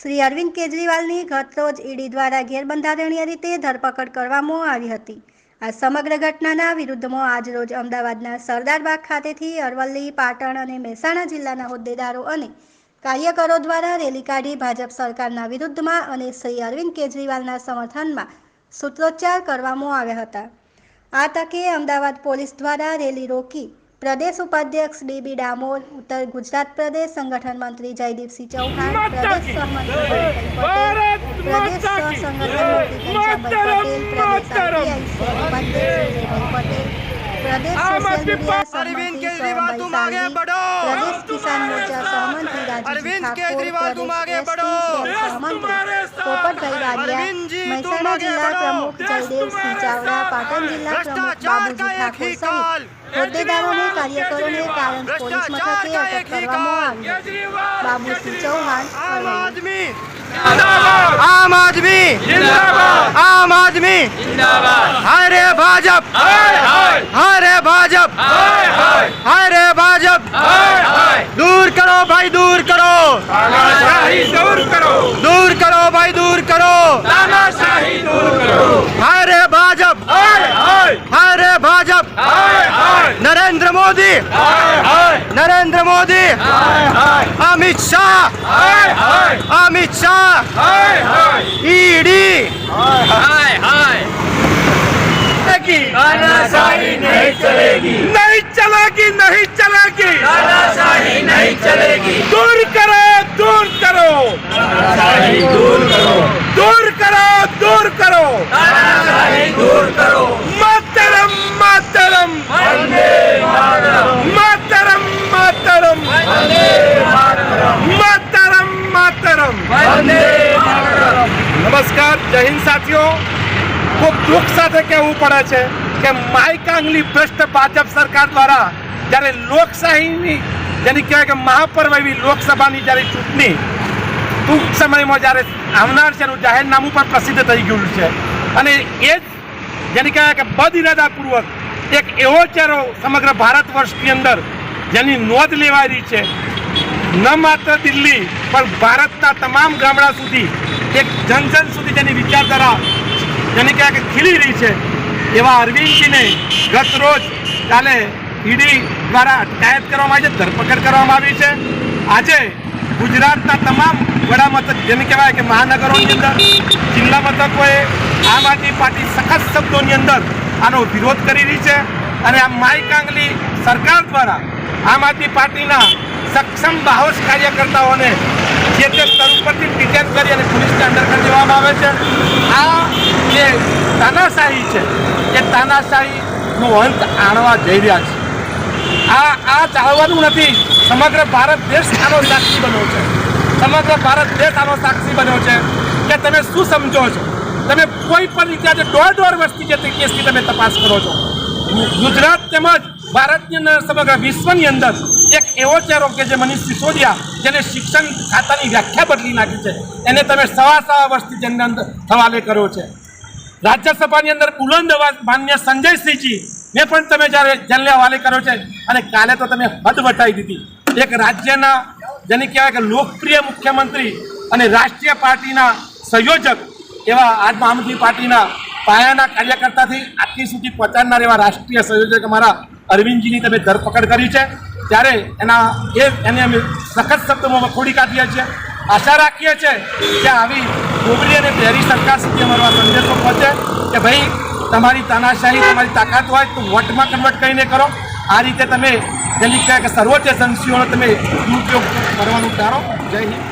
શ્રી અરવિંદ કેજરીવાલની ગતરોજ ઈડી દ્વારા ગેરબંધારણીય રીતે ધરપકડ કરવામાં આવી હતી. આ સમગ્ર ઘટનાના વિરુદ્ધમાં આજરોજ અમદાવાદના સરદારબાગ ખાતેથી અરવલ્લી, પાટણ અને મહેસાણા જિલ્લાના હોદ્દેદારો અને કાર્યકરો દ્વારા રેલી કાઢી ભાજપ સરકારના વિરુદ્ધમાં અને શ્રી અરવિંદ કેજરીવાલના સમર્થનમાં સૂત્રોચ્ચાર કરવામાં આવ્યા હતા. આ તકે અમદાવાદ પોલીસ દ્વારા રેલી રોકી પ્રદેશ ઉપાધ્યક્ષ ડીબી ડામોર ઉત્તર ગુજરાત પ્રદેશ સંગઠન મંત્રી જયદીપસિંહ ચૌહાણ પ્રદેશ સહમંત્રી પ્રદેશ સહસંગઠન મંત્રી પટેલ પ્રદેશ સોશિયલ મીડિયા પ્રદેશ કિસાન મોરચા अरविंद केजरीवाल तुम आगे बढ़ो। पोपट महसाणा जिला प्रमुख जयदेव सिंह चावड़ा पाटन जिला प्रमुख बाबूजी ने कार्यक्रम ने कारण पुलिस बाबू सिंह चौहान आम आदमी। आम आदमी। हरे भाजप। हरे भाजप। हरे भाजप। दूर करो भाई दूर તાનાશાહી દૂર કરો દૂર કરો ભાઈ દૂર કરો તાનાશાહી દૂર કરો હારે ભાજપ હારે ભાજપ નરેન્દ્ર મોદી નરેન્દ્ર મોદી અમિત શાહ અમિત શાહ ઈડી તાનાશાહી નહીં ચલેગી નહીં ચલેગી નહીં માતરમ. માતરમ નમસ્કાર જય હિન્દ સાથીઓ. ખૂબ દુઃખ સાથે કહેવું પડે છે કે માઇક આંગલી ભ્રષ્ટ ભાજપ સરકાર દ્વારા જ્યારે લોકશાહીની જેની કહેવાય કે મહાપર્વ એવી લોકસભાની જ્યારે ચૂંટણી ટૂંક સમયમાં જ્યારે આવનાર છે એનું જાહેરનામું પણ પ્રસિદ્ધ થઈ ગયું છે. અને એ જ જેની કહેવાય કે બદ ઇરાદાપૂર્વક એક એવો ચહેરો સમગ્ર ભારત વર્ષની અંદર જેની નોંધ લેવાની છે. ન માત્ર દિલ્હી, પણ ભારતના તમામ ગામડા સુધી, એક જન જન સુધી જેની વિચારધારા જેની ક્યાંક ખીલી રહી છે, એવા અરવિંદજીને ગત રોજ કાલે ઈડી દ્વારા અટકાયત કરવામાં આવી છે, ધરપકડ કરવામાં આવી છે. આજે ગુજરાતના તમામ વડા મથક, જેને કહેવાય કે મહાનગરોની અંદર, જિલ્લા મથકોએ આમ આદમી પાર્ટી સખત શબ્દોની અંદર આનો વિરોધ કરી રહી છે. અને આ માયકાંગલી સરકાર દ્વારા આમ આદમી પાર્ટીના સક્ષમ બાહોશ કાર્યકર્તાઓને જે તે સ્તર ઉપરથી ડિટેન કરી અને પોલીસને અંડર કરી દેવામાં આવે છે. આ જે તાનાશાહી છે, એ તાનાશાહીનો અંત આણવા જઈ રહ્યા છે. આ આ ચાલવાનું નથી, સમગ્ર ભારત દેશ આનો સાક્ષી બન્યો છે. સમગ્ર ભારત દેશ આનો સાક્ષી બન્યો છે કે તમે શું સમજો છો? તમે કોઈ પણ રીતે આજે દોઢ દોઢ વર્ષથી જે કેસની તમે તપાસ કરો છો. ગુજરાત તેમજ ભારતની અંદર સમગ્ર વિશ્વની અંદર એક એવો ચહેરો કે જે મનીષ સિસોદિયા જેને શિક્ષણ ખાતાની વ્યાખ્યા બદલી નાખી છે. એને તમે સવા સવા વર્ષથી જેમને અંદર હવાલે કર્યો છે. રાજ્યસભાની અંદર બુલંદ અવાજ માન્ય સંજયસિંહજી ને પણ તમે જ્યારે જેલને હવાલે કર્યો છે, અને કાલે તો તમે હદ વટાવી દીધી. એક રાજ્યના જેને કહેવાય કે લોકપ્રિય મુખ્યમંત્રી અને રાષ્ટ્રીય પાર્ટીના સંયોજક એવા આમ આદમી પાર્ટીના પાયાના કાર્યકર્તાથી આટલી સુધી પહોંચાડનાર એવા રાષ્ટ્રીય સંયોજક અમારા અરવિંદજીની તમે ધરપકડ કરી છે. ત્યારે એના એ એને અમે સખત શબ્દોમાં વખોડી કાઢીએ છીએ. આશા રાખીએ છીએ કે આવી ગોબરી અને પહેરી સરકાર સુધી અમારો આ સંદેશો પહોંચે કે ભાઈ, તમારી તાનાશાહી, તમારી તાકાત હોય તો વોટમાં કન્વર્ટ કરીને કરો. આ રીતે તમે પેલી કે સર્વોચ્ચ એજન્સીઓનો તમે દુરુપયોગ કરવાનું ટાળો. જય હિન્દ.